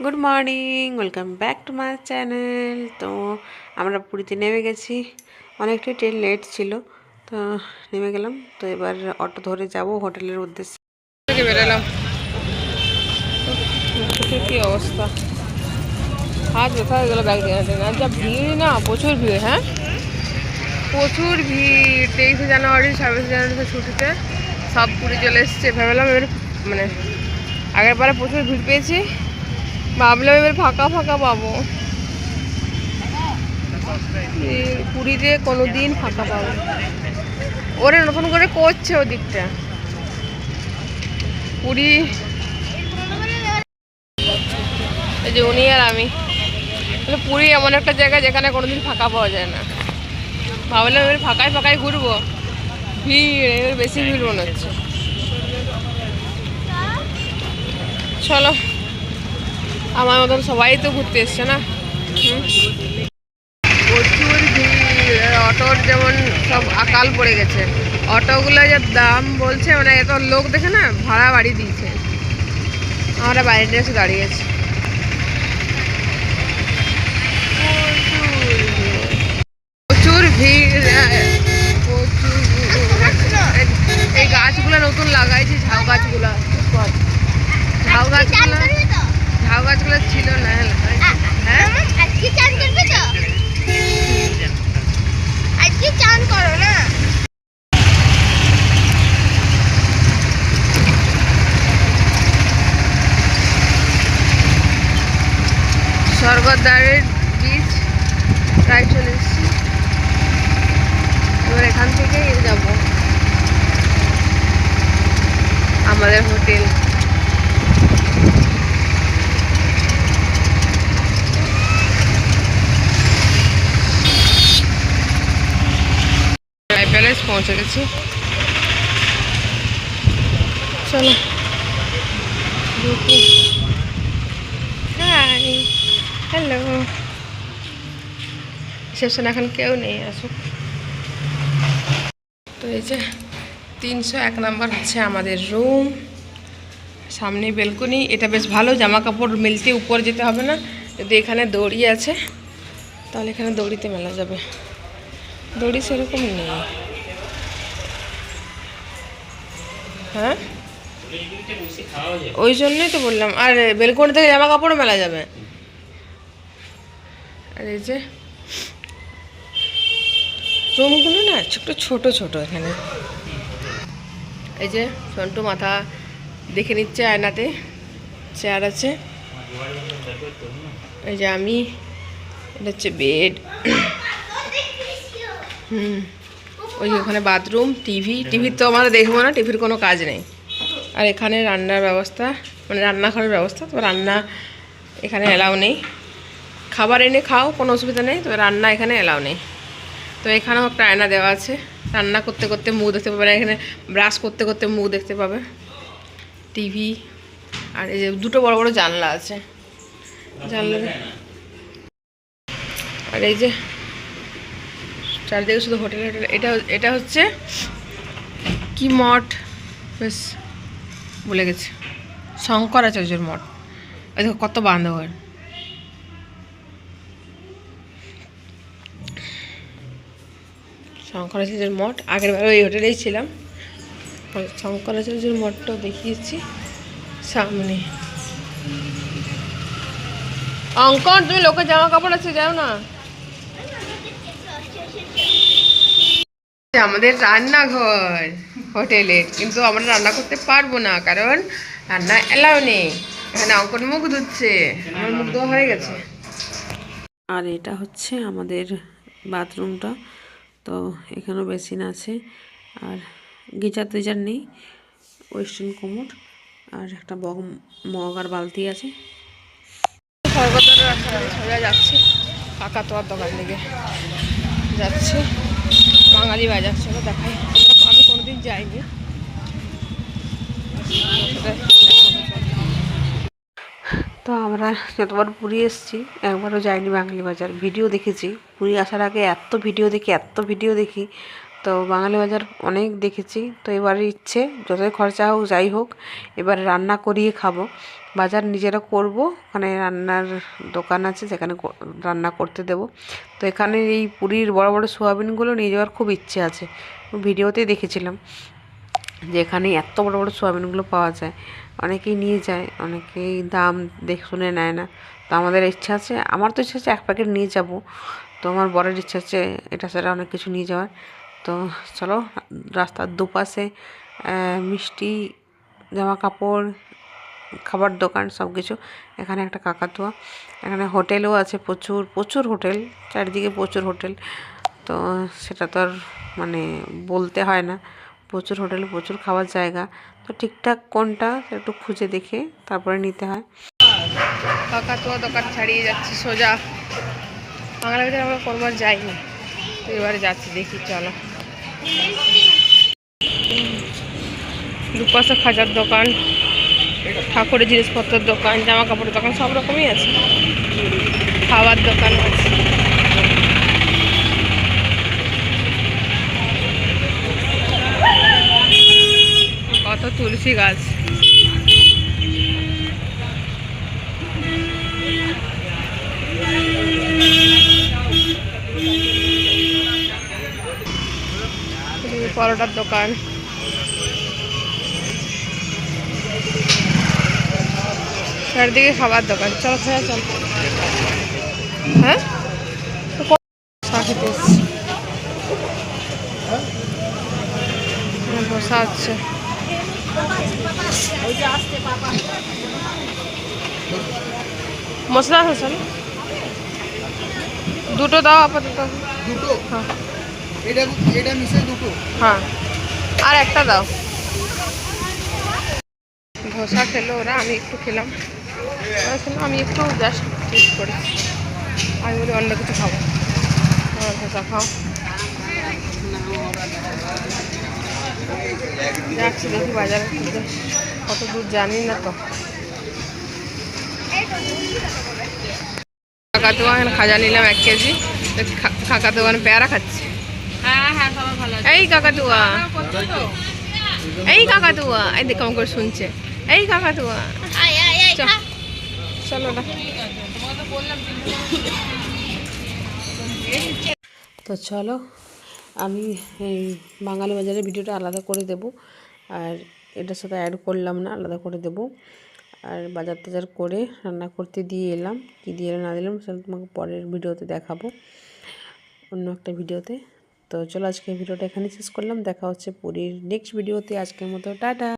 Good morning welcome back to my channel তো আমরা পুরীতে নেমে গেছি। অনেকটাই ট্রেন লেট ছিল, তো নেমে গেলাম। তো এবার অটো ধরে যাব হোটেলের উদ্দেশ্যে। থেকে বেরোলাম কি অবস্থা। হাত ব্যথা হয়ে গেলো ব্যাগ যা ভিড় না, প্রচুর ভিড় হ্যাঁ? প্রচুর ভিড়। তেইশে জানুয়ারি, ছাব্বিশে জানুয়ারিতে ছুটিতে। সব পুরী চলে এসছে। ভেবেলাম এবার মানে আগের পারে প্রচুর ভিড় পেয়েছি। ভাবলাম এবার ফাঁকা ফাঁকা পাবো। পুরীতে কোনো দিন ফাঁকা পাবো ওরে নতুন করে করছে ওদিকটা। পুরী। যে উনি আর আমি। পুরী এমন একটা জায়গা যেখানে কোনোদিন ফাঁকা পাওয়া যায় না। ভাবলাম এবার ফাঁকায় ফাঁকায় ঘুরবো। ভিড়, এবার বেশি ভিড় মনে হচ্ছে। চলো। আমার মতন সবাই তো ঘুরতে এসছে না। প্রচুর ভিড় অটোর যেমন সব আকাল পড়ে গেছে। অটোগুলো যা দাম বলছে মানে এত লোক দেখে না ভাড়া বাড়ি দিয়েছে। আমরা বাইরে এসে দাঁড়িয়ে আছি। প্রচুর ভিড়। এই গাছগুলো নতুন লাগাইছি, ঝাউ গাছগুলো। ঝাউ গাছগুলো গাছগুলো ছিল না হ্যাঁ? আজকে চান করবে তো? আজকে চান করো না? স্বর্গদ্বারের বীজ প্রায় চলে এসেছি। এবার এখান থেকে যাব। আমাদের হোটেল। পৌঁছে গেছি। চলো। হাই হ্যালো রিসেপশন এখন কেউ নেই আসুক তো এই যে তিনশো এক নাম্বার হচ্ছে আমাদের রুম সামনে বেলকনি এটা বেশ ভালো জামা কাপড় মেলতে উপর যেতে হবে না। যদি এখানে দড়ি আছে, তাহলে এখানে দড়িতে মেলা যাবে। দড়ি সেরকম নেই। হ্যাঁ? ওই জন্যই তো বললাম। আর বেলকনি থেকে জামা কাপড়ও মেলা যাবে। আর এই যে রুমগুলো না একটু ছোট ছোট এখানে। এই যে সন্টু মাথা দেখে নিচ্ছে আয়নাতে। চেয়ার আছে। এই যে আমি এটা হচ্ছে বেড। হুম। ওই ওখানে বাথরুম, টিভি টিভির তো আমরা দেখব না, টিভির কোনো কাজ নেই। আর এখানে রান্নার ব্যবস্থা মানে রান্নাঘরের ব্যবস্থা তো রান্না এখানে এলাও নেই। খাবার এনে খাও, কোনো অসুবিধা নেই, তবে রান্না এখানে এলাও নেই। তো এখানেও একটা আয়না দেওয়া আছে। রান্না করতে করতে মুখ দেখতে পাবে এখানে ব্রাশ করতে করতে মুখ দেখতে পাবে। টিভি, আর এই যে দুটো বড় বড় জানলা আছে। জানলা আর এই যে চারিদিকে শুধু হোটেল হোটেল। এটা এটা হচ্ছে কি মঠ? বেশ, ভুলে গেছে। শঙ্করাচার্যের মঠ। ওই দেখো, কত বান্ধবর শঙ্করাচার্যের মঠ। আগের বার ওই হোটেলেই ছিলাম। শঙ্করাচার্যের মঠটাও দেখিয়েছি। সামনে। অঙ্কন, তুমি লোকের জামা কাপড় আছে, যাও না। আমাদের রান্নাঘর হোটেলে। কিন্তু আমরা রান্না করতে পারব না কারণ রান্না এলাও নেই। এখানে অঙ্কন মুখ ধুচ্ছে। আমার মুখ ধোয়া হয়ে গেছে। আর এটা হচ্ছে আমাদের বাথরুমটা। তো এখানেও বেসিন আছে। আর গিজার টিজার নেই ওয়েস্টার্ন কোমোড আর একটা বগ মগ আর বালতি আছে। সোজা যাচ্ছি। কাকা তোয়ার দোকান দিকে যাচ্ছি। বাঙালি বাজার, চলো দেখাই। আমি কোনোদিন যাইনি। তো আমরা যতবার পুরী এসেছি, একবারও যাইনি বাঙালি বাজার। ভিডিও দেখেছি। পুরী আসার আগে এত ভিডিও দেখি, এত ভিডিও দেখি। তো বাঙালি বাজার অনেক দেখেছি, তো এবারে ইচ্ছে, যতই খরচা হোক, যাই হোক, এবারে রান্না করিয়ে খাব। বাজার নিজেরা করব, ওখানে রান্নার দোকান আছে, সেখানে রান্না করতে দেব। তো এখানে এই পুরীর বড় বড় সোয়াবিনগুলো নিয়ে যাওয়ার খুব ইচ্ছে আছে। ভিডিওতেই দেখেছিলাম যে এখানে এত বড় বড় সোয়াবিনগুলো পাওয়া যায়। অনেকেই নিয়ে যায়, অনেকেই দাম দেখে, শুনে নেয় না। তো আমাদের ইচ্ছা আছে, আমার তো ইচ্ছা আছে এক প্যাকেট নিয়ে যাব। তো আমার বরের ইচ্ছা আছে, এটা সেটা অনেক কিছু নিয়ে যাওয়ার। তো চলো, রাস্তার দুপাশে মিষ্টি জামা কাপড় খাবার দোকান সব কিছু এখানে একটা কাকাতুয়া, এখানে হোটেলও আছে প্রচুর প্রচুর হোটেল, চারিদিকে প্রচুর হোটেল। তো সেটা তো আর মানে বলতে হয় না, প্রচুর হোটেল, প্রচুর খাওয়ার জায়গা। তো ঠিকঠাক কোনটা একটু খুঁজে দেখে তারপরে নিতে হয়। কাকাতুয়া দোকান ছাড়িয়ে যাচ্ছি, সোজা। বাংলা বাজার আমরা কোনোবার যাইনি। তো এবারে যাচ্ছি, দেখি, চলো। দুপাশে খাজার দোকান, ঠাকুরের জিনিসপত্রের দোকান জামা কাপড়ের দোকান, সব রকমই আছে। খাবার দোকান আছে। কত তুলসী গাছ। এদিকে পরোটার দোকান। চারদিকে খাবার দোকান। চল খেয়ে চল। হ্যাঁ। বসা হচ্ছে মশলা আছে দুটো দাও আপাতত। দুটো? হ্যাঁ। এটা এটা দুটো। হ্যাঁ। আর একটা দাও। ধোসা খেলো ওরা, আমি একটু খেলাম। আমি একটু জাস্ট টেস্ট করি আমি বলি, অন্য কিছু খাব। ধোসা খাও। যাচ্ছি দেখি বাজারে কত দূর জানি না তো। কাকাতুয়া এখানে খাজা নিলাম এক কেজি। কাকাতুয়া পেয়ারা খাচ্ছি। এই কাকাতুয়া এই কাকাতুয়া এই দেখ করে শুনছে। এই কাকাতুয়া চল। তো চলো, আমি বাঙালি বাজারের ভিডিওটা আলাদা করে দেব। আর এটার সাথে অ্যাড করলাম না, আলাদা করে দেব। আর বাজার টাজার করে রান্না করতে দিয়ে এলাম। কী দিয়ে না দিলাম সেটা তোমাকে পরের ভিডিওতে দেখাবো। অন্য একটা ভিডিওতে। তো চলো আজকে ভিডিওটা এখানে শেষ করলাম। দেখা হচ্ছে পুরীর নেক্সট ভিডিওতে আজকের মতো টাটা।